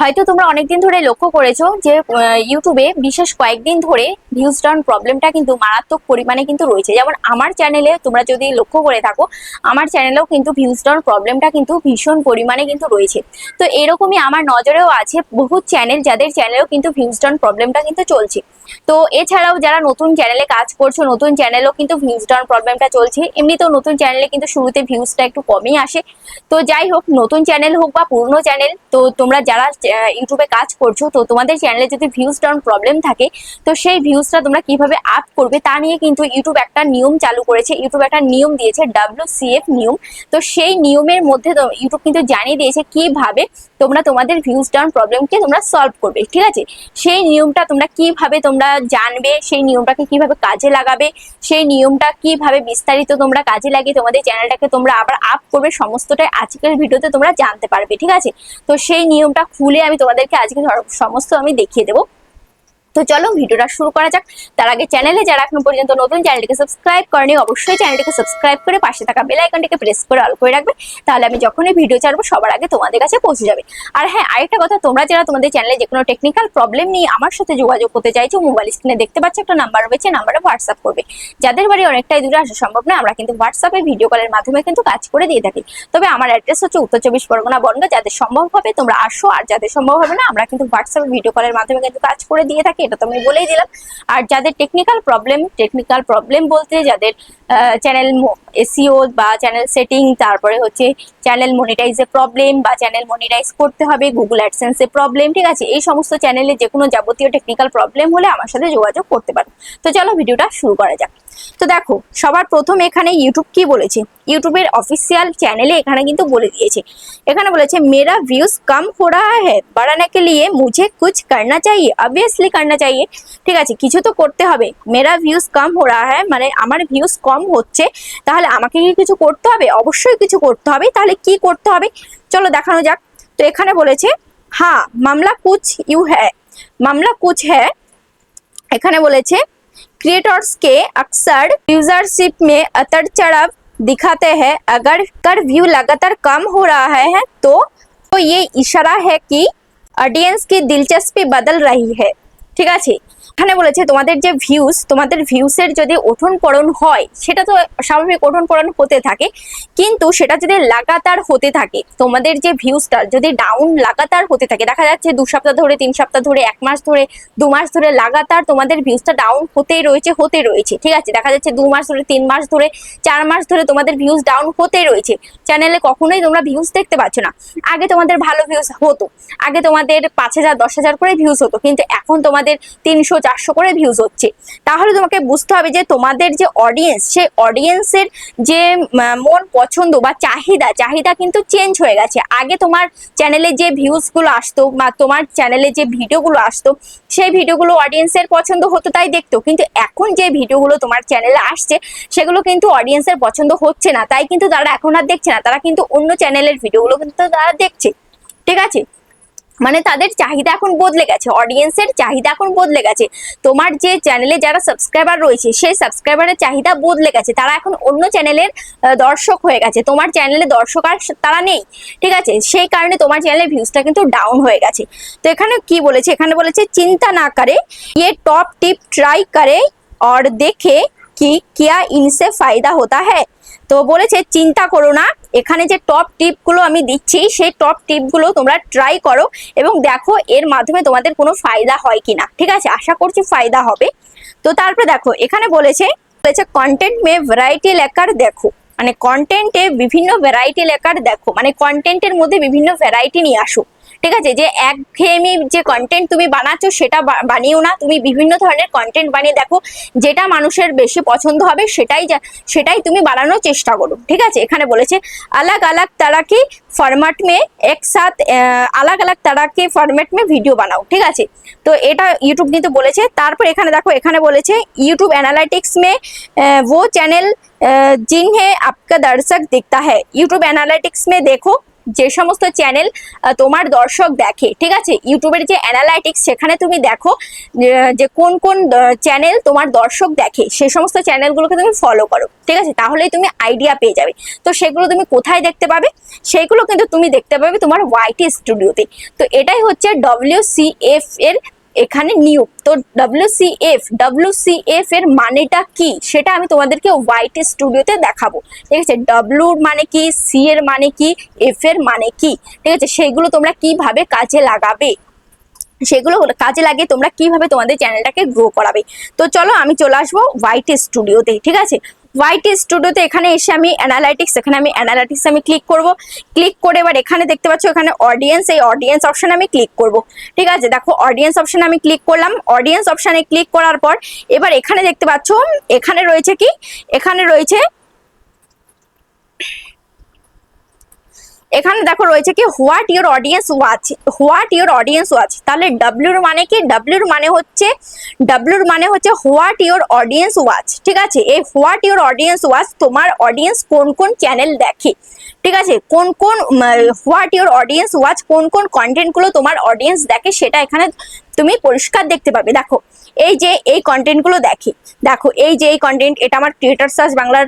হয়তো তোমরা অনেকদিন ধরে লক্ষ্য করেছ যে ইউটিউবে বিশেষ কয়েকদিন ধরে ভিউজ ডাউন প্রবলেমটা কিন্তু মারাত্মক পরিমাণে কিন্তু রয়েছে। যেমন আমার চ্যানেলে তোমরা যদি লক্ষ্য করে থাকো, আমার চ্যানেলেও কিন্তু ভিউজ ডাউন প্রবলেমটা কিন্তু ভীষণ পরিমাণে কিন্তু রয়েছে। তো এরকমই আমার নজরেও আছে বহু চ্যানেল যাদের চ্যানেলেও কিন্তু ভিউজ ডাউন প্রবলেমটা কিন্তু চলছে। তো এছাড়াও যারা নতুন চ্যানেলে কাজ করছ, নতুন চ্যানেলেও কিন্তু ভিউজ ডাউন প্রবলেমটা চলছে। এমনিতেও নতুন চ্যানেলে কিন্তু শুরুতে ভিউজটা একটু কমই আসে। তো যাই হোক, নতুন চ্যানেল হোক বা পুরনো চ্যানেল তো তোমরা যারা ইউটিউবে কাজ করছ, তো তোমাদের চ্যানেলে যদি ভিউজ ডাউন প্রবলেম থাকে, তো সেই ভিউজটা তোমরা কীভাবে আপ করবে, তা নিয়ে কিন্তু ইউটিউব একটা নিয়ম চালু করেছে। ইউটিউব একটা নিয়ম দিয়েছে ডাব্লিউ নিয়ম। তো সেই নিয়মের মধ্যে ইউটিউব কিন্তু জানিয়ে দিয়েছে কীভাবে তোমরা তোমাদের ভিউজ ডাউন প্রবলেমকে তোমরা সলভ করবে, ঠিক আছে? সেই নিয়মটা তোমরা কীভাবে তোমরা জানবে সেই নিয়মটাকে কীভাবে কাজে লাগাবে, সেই নিয়মটা কীভাবে বিস্তারিত তোমরা কাজে লাগিয়ে তোমাদের চ্যানেলটাকে তোমরা আবার আপ করবে, সমস্তটাই আজকের ভিডিওতে তোমরা জানতে পারবে, ঠিক আছে? তো সেই নিয়মটা খুলে আমি তোমাদেরকে আজকে সমস্ত আমি দেখিয়ে দেবো। তো চলো ভিডিওটা শুরু করা যাক। তার আগে চ্যানেলে যারা এখনও পর্যন্ত নতুন চ্যানেলটিকে সাবস্ক্রাইব করেনি, অবশ্যই চ্যানেলটিকে সাবস্ক্রাইব করে পাশে থাকা বেল আইকনটিকে প্রেস করে অল করে রাখবে। তাহলে আমি যখনই ভিডিও ছাড়বো, সবার আগে তোমাদের কাছে পৌঁছে যাবে। আর হ্যাঁ আরেকটা কথা, তোমরা যারা তোমাদের চ্যানেলে যে কোনো টেকনিক্যাল প্রবলেম নিয়ে আমার সাথে যোগাযোগ করতে চাইছো মোবাইল স্ক্রিনে দেখতে পাচ্ছ, একটা নাম্বার রয়েছে নাম্বারে হোয়াটসঅ্যাপ করবে। যাদের বাড়ি অনেকটাই দূরে, আসা সম্ভব না আমরা কিন্তু হোয়াটসঅ্যাপে ভিডিও কলের মাধ্যমে কিন্তু কাজ করে দিয়ে থাকি। তবে আমার অ্যাড্রেস হচ্ছে উত্তর চব্বিশ পরগনা বন্ধ যাদের সম্ভব হবে তোমরা আসো, আর যাদের সম্ভব হবে না, আমরা কিন্তু হোয়াটসঅ্যাপে ভিডিও কলের মাধ্যমে কিন্তু কাজ করে দিয়ে থাকি। এটা তো আমি বলেই দিলাম। আর যাদের টেকনিক্যাল প্রবলেম টেকনিক্যাল প্রবলেম বলতে যাদের চ্যানেল এসিও বা চ্যানেল সেটিং তারপরে হচ্ছে চ্যানেল মনিটাইজের প্রবলেম বা চ্যানেল মনিটাইজ করতে হবে গুগল অ্যাডসেন্সের প্রবলেম ঠিক আছে? এই সমস্ত চ্যানেলে যে কোনো যাবতীয় টেকনিক্যাল প্রবলেম হলে আমার সাথে যোগাযোগ করতে পারো। তো চলো ভিডিওটা শুরু করা যাক। তো দেখো, সবার প্রথম এখানে ইউটিউব কি বলেছে? ইউটিউবের অফিসিয়াল চ্যানেলে এখানে কিন্তু বলে দিয়েছে। এখানে বলেছে, মেরা ভিউজ কম হো রাহা হ্যাঁ বাড়ানো কে লিয়ে মুঝে কুছ করনা চাইয়ে অবভিয়াসলি করনা চাইয়ে ঠিক আছে, কিছু তো করতে হবে। মেরা ভিউজ কম হো রাহা হ্যাঁ মানে আমার ভিউজ কম হচ্ছে। তাহলে আমাকে কি কিছু করতে হবে? অবশ্যই কিছু করতে হবে। তাহলে কি করতে হবে? চলো দেখানো যাক। তো এখানে বলেছে হ্যাঁ মামলা কুছ ইউ হ্যাঁ মামলা কুছ হ্যাঁ এখানে বলেছে क्रिएटर्स के अक्सर यूजरशिप में अतर चढ़ाव दिखाते हैं। अगर कर व्यू लगातार कम हो रहा है तो, तो ये इशारा है कि ऑडियंस की दिलचस्पी बदल रही है। ठीक है এখানে বলেছে, তোমাদের যে ভিউজ তোমাদের ভিউসের যদি ওঠন পড়ন হয়, সেটা তো স্বাভাবিক ওঠন পড়ন হতে থাকে। কিন্তু সেটা যদি লাগাতার হতে থাকে, তোমাদের যে ভিউজটা যদি ডাউন লাগাতার হতে থাকে, দেখা যাচ্ছে দু সপ্তাহ ধরে, তিন সপ্তাহ ধরে, এক মাস ধরে, দু মাস ধরে লাগাতার তোমাদের ভিউজটা ডাউন হতেই রয়েছে, হতে রয়েছে। ঠিক আছে, দেখা যাচ্ছে দু মাস ধরে, তিন মাস ধরে, চার মাস ধরে তোমাদের ভিউজ ডাউন হতেই রয়েছে। চ্যানেলে কখনোই তোমরা ভিউজ দেখতে পাচ্ছ না। আগে তোমাদের ভালো ভিউজ হতো। আগে তোমাদের পাঁচ হাজার, দশ হাজার করে ভিউজ হতো। কিন্তু এখন তোমাদের তিনশো চারশো করে ভিউজ হচ্ছে। তাহলে তোমাকে বুঝতে হবে যে তোমাদের যে অডিয়েন্স সেই অডিয়েন্সের যে মন পছন্দ বা চাহিদা চাহিদা কিন্তু চেঞ্জ হয়ে গেছে। আগে তোমার চ্যানেলে যে ভিউজগুলো আসতো বা তোমার চ্যানেলে যে ভিডিওগুলো আসতো, সেই ভিডিওগুলো অডিয়েন্সের পছন্দ হতো তাই দেখতো। কিন্তু এখন যে ভিডিওগুলো তোমার চ্যানেলে আসছে, সেগুলো কিন্তু অডিয়েন্সের পছন্দ হচ্ছে না। তাই কিন্তু তারা এখন আর দেখছে না। তারা কিন্তু অন্য চ্যানেলের ভিডিওগুলো কিন্তু তারা দেখছে। ঠিক আছে? মানে তাদের চাহিদা এখন বদলে গেছে অডিয়েন্সের চাহিদা এখন বদলে গেছে তোমার যে চ্যানেলে যারা সাবস্ক্রাইবার রয়েছে সেই সাবস্ক্রাইবারের চাহিদা বদলে গেছে তারা এখন অন্য চ্যানেলের আহ, দর্শক হয়ে গেছে তোমার চ্যানেলে দর্শক আর তারা নেই ঠিক আছে সেই কারণে তোমার চ্যানেলের ভিউজটা কিন্তু ডাউন হয়ে গেছে তো এখানে কি বলেছে এখানে বলেছে চিন্তা না করে ইয়ে টপ টিপ ট্রাই করে और देखे कि क्या इनसे फायदा होता है তো বলেছে চিন্তা করো না এখানে যে টপ টিপগুলো আমি দিচ্ছি, সেই টপ টিপগুলো তোমরা ট্রাই করো এবং দেখো এর মাধ্যমে তোমাদের কোনো ফায়দা হয় কিনা। ঠিক আছে? আশা করছি ফায়দা হবে। তো তারপরে দেখো, এখানে বলেছে বলেছে কন্টেন্ট মে ভ্যারাইটি লেখার দেখো। মানে কন্টেন্টে বিভিন্ন ভ্যারাইটি লেখার দেখো। মানে কন্টেন্টের মধ্যে বিভিন্ন ভ্যারাইটি নিয়ে আসো। ঠিক আছে যে একঘেয়েমি যে কন্টেন্ট তুমি বানাচ্ছো সেটা বা- বানিও না তুমি বিভিন্ন ধরনের কন্টেন্ট বানিয়ে দেখো যেটা মানুষের বেশি পছন্দ হবে সেটাই যা- সেটাই তুমি বানানোর চেষ্টা করো ঠিক আছে এখানে বলেছে আলাগ আলাগ তারা কি ফরম্যাট মে একসাথ আলাগ আলাগ তারা কি ফরম্যাট মে ভিডিও বানাও ঠিক আছে তো এটা ইউটিউব কিন্তু বলেছে তারপর এখানে দেখো এখানে বলেছে ইউটিউব অ্যানালাইটিক্স মে আহ, वो चैनल जिन्हें आपका दर्शक दिखता है यूट्यूब एनालिटिक्स में देखो যে সমস্ত চ্যানেল তোমার দর্শক দেখে, ঠিক আছে? ইউটিউবের যে অ্যানালাইটিক্স সেখানে তুমি দেখো যে- কোন কোন চ্যানেল তোমার দর্শক দেখে, সে সমস্ত চ্যানেলগুলোকে তুমি ফলো করো, ঠিক আছে? তাহলেই তুমি আইডিয়া পেয়ে যাবে। তো সেগুলো তুমি কোথায় দেখতে পাবে? সেগুলো কিন্তু তুমি দেখতে পাবে তোমার ওয়াইটি স্টুডিওতে তো। এটাই হচ্ছে ডব্লিউ সি এফ এর এখানে নিয়োগ। তো W C F W C F এর মানেটা কি? সেটা আমি তোমাদেরকে হোয়াইট স্টুডিওতে দেখাবো। ঠিক আছে? ডব্লিউর মানে কি? সি এর মানে কি? এফ এর মানে কি? ঠিক আছে? সেগুলো তোমরা কীভাবে কাজে লাগাবে? সেগুলো কাজে লাগিয়ে তোমরা কীভাবে তোমাদের চ্যানেলটাকে গ্রো করাবে? তো চলো আমি চলে আসব হোয়াইট স্টুডিওতে ঠিক আছে? হোয়াইট স্টুডিওতে এখানে এসে আমি অ্যানালাইটিক্স এখানে আমি অ্যানালাইটিক্স আমি ক্লিক করব। ক্লিক করে এবার এখানে দেখতে পাচ্ছ এখানে অডিয়েন্স এই অডিয়েন্স অপশানে আমি ক্লিক করব। ঠিক আছে? দেখো অডিয়েন্স অপশানে আমি ক্লিক করলাম। অডিয়েন্স অপশানে ক্লিক করার পর এবার এখানে দেখতে পাচ্ছ, এখানে রয়েছে কি? এখানে রয়েছে এখানে দেখো রয়েছে কি what your audience watch what your audience watch তাহলে ডাব্লিউর মানে কি? ডাব্লিউর মানে হচ্ছে ডাব্লিউর মানে হচ্ছে হোয়াট ইউর অডিয়েন্স ওয়াচ ঠিক আছে? এই হোয়াট ইউর অডিয়েন্স ওয়াচ তোমার অডিয়েন্স কোন কোন চ্যানেল দেখে, ঠিক আছে? কোন কোন হোয়াট ইউর অডিয়েন্স ওয়াচ কোন কোন কন্টেন্টগুলো তোমার অডিয়েন্স দেখে সেটা এখানে তুমি পরিষ্কার দেখতে পাবে। দেখো, এই যে এই কন্টেন্টগুলো দেখে, দেখো, এই যে এই কন্টেন্ট এটা আমার ক্রিয়েটার সার্চ বাংলার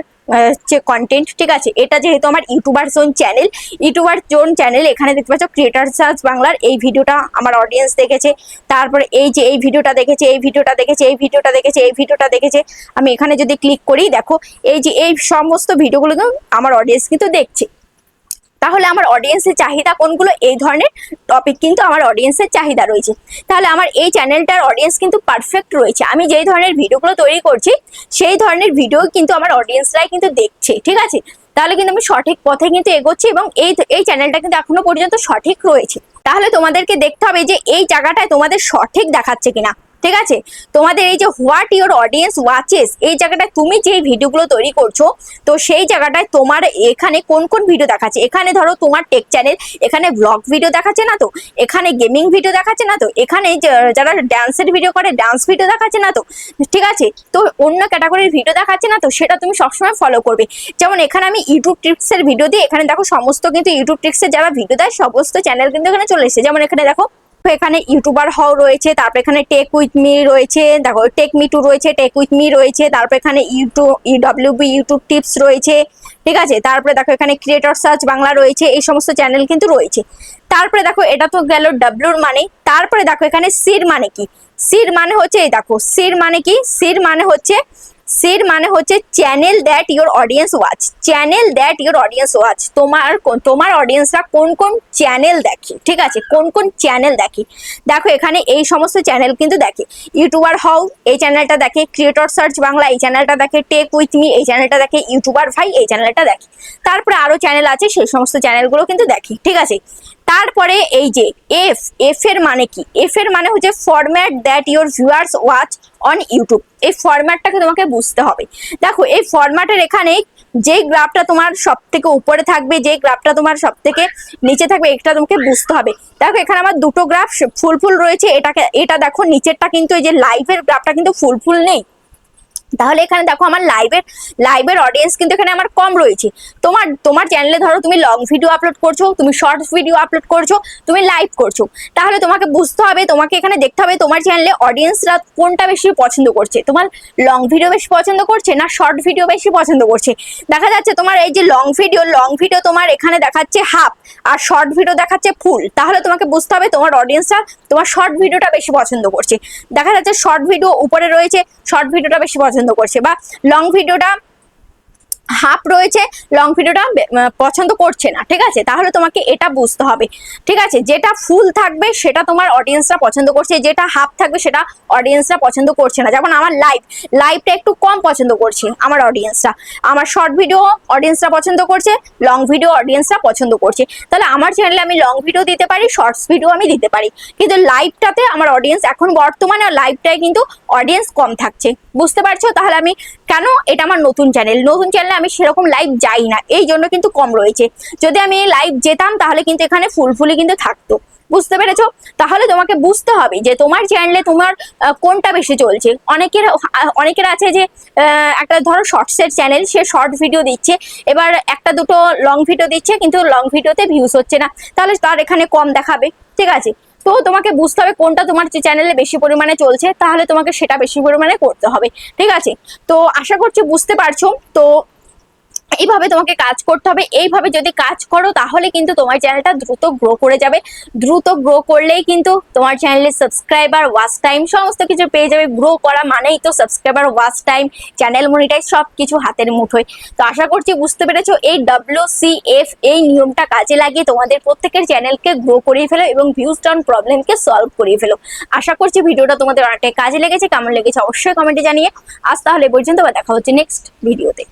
যে কন্টেন্ট ঠিক আছে? এটা যেহেতু আমার YouTuber zone channel YouTuber zone channel এখানে দেখতে পাচ্ছ ক্রিয়েটার সার্চ বাংলার এই ভিডিওটা আমার অডিয়েন্স দেখেছে। তারপরে এই যে এই ভিডিওটা দেখেছে, এই ভিডিওটা দেখেছে, এই ভিডিওটা দেখেছে, এই ভিডিওটা দেখেছে, আমি এখানে যদি ক্লিক করি, দেখো, এই যে এই সমস্ত ভিডিওগুলো আমার অডিয়েন্স কিন্তু দেখছে। তাহলে আমার অডিয়েন্সের চাহিদা কোনগুলো? এই ধরনের টপিক কিন্তু আমার অডিয়েন্সের চাহিদা রয়েছে। তাহলে আমার এই চ্যানেলটার অডিয়েন্স কিন্তু পারফেক্ট রয়েছে। আমি যেই ধরনের ভিডিওগুলো তৈরি করছি, সেই ধরনের ভিডিও কিন্তু আমার অডিয়েন্সরাই কিন্তু দেখছে, ঠিক আছে? তাহলে কিন্তু আমি সঠিক পথে কিন্তু এগোচ্ছি এবং এই এই চ্যানেলটা কিন্তু এখনও পর্যন্ত সঠিক রয়েছে। তাহলে তোমাদেরকে দেখতে হবে যে এই জায়গাটায় তোমাদের সঠিক দেখাচ্ছে কিনা। ঠিক আছে? তোমাদের এই যে হোয়াট ইউর অডিয়েন্স ওয়াচেস এই জায়গাটায় তুমি যে ভিডিওগুলো তৈরি করছ, তো সেই জায়গাটায় তোমার এখানে কোন কোন ভিডিও দেখাচ্ছে? এখানে ধরো তোমার টেক চ্যানেল এখানে ব্লগ ভিডিও দেখাচ্ছে না তো? এখানে গেমিং ভিডিও দেখাচ্ছে না তো? এখানে যারা ড্যান্সের ভিডিও করে ডান্স ভিডিও দেখাচ্ছে না তো? ঠিক আছে? তো অন্য ক্যাটাগরির ভিডিও দেখাচ্ছে না তো? সেটা তুমি সবসময় ফলো করবে। যেমন এখানে আমি ইউটিউব টিপসের ভিডিও দিই। এখানে দেখো সমস্ত কিন্তু ইউটিউব টিপসের যারা ভিডিও দেয়, সমস্ত চ্যানেল কিন্তু এখানে চলে এসেছে। যেমন এখানে দেখো এখানে ইউটিউবার হও রয়েছে, তারপর এখানে টেক উইথ মি রয়েছে, দেখো টেক মি টু রয়েছে টেক উইথ মি রয়েছে, তারপর এখানে ইউটিউব ইডব্লিউবি ইউটিউব টিপস রয়েছে, ঠিক আছে? তারপরে দেখো এখানে ক্রিয়েটর সার্চ বাংলা রয়েছে, এই সমস্ত চ্যানেল কিন্তু রয়েছে। তারপরে দেখো এটা তো গেল ডাব্লুর মানে তারপরে দেখো এখানে সির মানে কি? সির মানে হচ্ছে এই দেখো সির মানে কি? সির মানে হচ্ছে সির মানে হচ্ছে channel that your audience watch channel that your audience watch তোমার তোমার অডিয়েন্সরা কোন কোন চ্যানেল দেখে, ঠিক আছে? কোন কোন চ্যানেল দেখে। দেখো, এখানে এই সমস্ত চ্যানেল কিন্তু দেখে। ইউটিউবার হও, এই চ্যানেলটা দেখে। ক্রিয়েটর সার্চ বাংলা, এই চ্যানেলটা দেখে। টেক উইথ মি এই চ্যানেলটা দেখে। ইউটিউবার ভাই, এই চ্যানেলটা দেখে। তারপরে আরও চ্যানেল আছে, সেই সমস্ত চ্যানেলগুলো কিন্তু দেখে, ঠিক আছে? তারপরে এই যে এফ এফ এর মানে কি? এফ এর মানে হচ্ছে format that your viewers watch on YouTube এই ফরম্যাটটাকে তোমাকে বুঝতে হবে। দেখো, এই ফরম্যাটের এখানে যে গ্রাফটা তোমার সব থেকে উপরে থাকবে, যে গ্রাফটা তোমার সব থেকে নিচে থাকবে, এটা তোমাকে বুঝতে হবে। দেখো, এখানে আমার দুটো গ্রাফ ফুল ফুল রয়েছে। এটাকে, এটা দেখো, নিচেরটা কিন্তু এই যে লাইভের গ্রাফটা কিন্তু ফুল ফুল নেই। তাহলে এখানে দেখো আমার লাইভের লাইভের অডিয়েন্স কিন্তু এখানে আমার কম রয়েছে। তোমার তোমার চ্যানেলে ধরো তুমি লং ভিডিও আপলোড করছ, তুমি শর্টস ভিডিও আপলোড করছ, তুমি লাইভ করছ। তাহলে তোমাকে বুঝতে হবে, তোমাকে এখানে দেখতে হবে তোমার চ্যানেলে অডিয়েন্সরা কোনটা বেশি পছন্দ করছে। তোমার লং ভিডিও বেশি পছন্দ করছে না শর্ট ভিডিও বেশি পছন্দ করছে? দেখা যাচ্ছে তোমার এই যে লং ভিডিও লং ভিডিও তোমার এখানে দেখাচ্ছে হাফ আর শর্ট ভিডিও দেখাচ্ছে ফুল তাহলে তোমাকে বুঝতে হবে তোমার অডিয়েন্সরা তোমার শর্ট ভিডিওটা বেশি পছন্দ করছে। দেখা যাচ্ছে শর্ট ভিডিও উপরে রয়েছে শর্ট ভিডিওটা বেশি পছন্দ করছে বা লং ভিডিওটা হাফ রয়েছে লং ভিডিওটা পছন্দ করছে না, ঠিক আছে? তাহলে তোমাকে এটা বুঝতে হবে, ঠিক আছে? যেটা ফুল থাকবে সেটা তোমার অডিয়েন্সরা পছন্দ করছে, যেটা হাফ থাকবে সেটা অডিয়েন্সরা পছন্দ করছে না। যেমন আমার লাইভ লাইভটা একটু কম পছন্দ করছে আমার অডিয়েন্সরা আমার শর্ট ভিডিও অডিয়েন্সরা পছন্দ করছে লং ভিডিও অডিয়েন্সরা পছন্দ করছে। তাহলে আমার চ্যানেলে আমি লং ভিডিও দিতে পারি শর্টস ভিডিও আমি দিতে পারি। কিন্তু লাইভটাতে আমার অডিয়েন্স এখন বর্তমানে লাইভটায় কিন্তু অডিয়েন্স কম থাকছে। বুঝতে পারছ? তাহলে আমি কেন এটা আমার নতুন চ্যানেল নতুন চ্যানেলে আমি সেরকম লাইভ যাই না। এই জন্য কিন্তু কম রয়েছে। যদি আমি লাইভ যেতাম, তাহলে কিন্তু এখানে ফুলফুলি কিন্তু থাকতো। বুঝতে পেরেছ? তাহলে তোমাকে বুঝতে হবে যে তোমার চ্যানেলে তোমার কোনটা বেশি চলছে? অনেকের অনেকের আছে যে একটা ধরো শর্টসের চ্যানেল সে শর্ট ভিডিও দিচ্ছে। এবার একটা দুটো লং ভিডিও দিচ্ছে, কিন্তু লং ভিডিওতে ভিউজ হচ্ছে না। তাহলে তার এখানে কম দেখাবে। ঠিক আছে? তো তোমাকে বুঝতে হবে কোনটা তোমার চ্যানেলে বেশি পরিমাণে চলছে, তাহলে তোমাকে সেটা বেশি পরিমাণে করতে হবে। ঠিক আছে? তো আশা করছি বুঝতে পারছ। তো এইভাবে তোমাকে কাজ করতে হবে। এইভাবে যদি কাজ করো, তাহলে কিন্তু তোমার চ্যানেলটা দ্রুত গ্রো করে যাবে। দ্রুত গ্রো করলেই কিন্তু তোমার চ্যানেলের সাবস্ক্রাইবার ওয়াচ টাইম সমস্ত কিছু পেয়ে যাবে। গ্রো করা মানেই তো subscriber watch time channel monetize সব কিছু হাতের মুঠোয়। তো আশা করছি বুঝতে পেরেছ, এই ডাব্লিউ সি এফ এই নিয়মটা কাজে লাগিয়ে তোমাদের প্রত্যেকের চ্যানেলকে গ্রো করিয়ে ফেলো এবং ভিউজ ডাউন প্রবলেমকে সলভ করিয়ে ফেলো। আশা করছি ভিডিওটা তোমাদের অনেকটাই কাজে লেগেছে। কেমন লেগেছে অবশ্যই কমেন্টে জানিয়ে। আজ তাহলে পর্যন্ত আবার দেখা হচ্ছে নেক্সট ভিডিওতে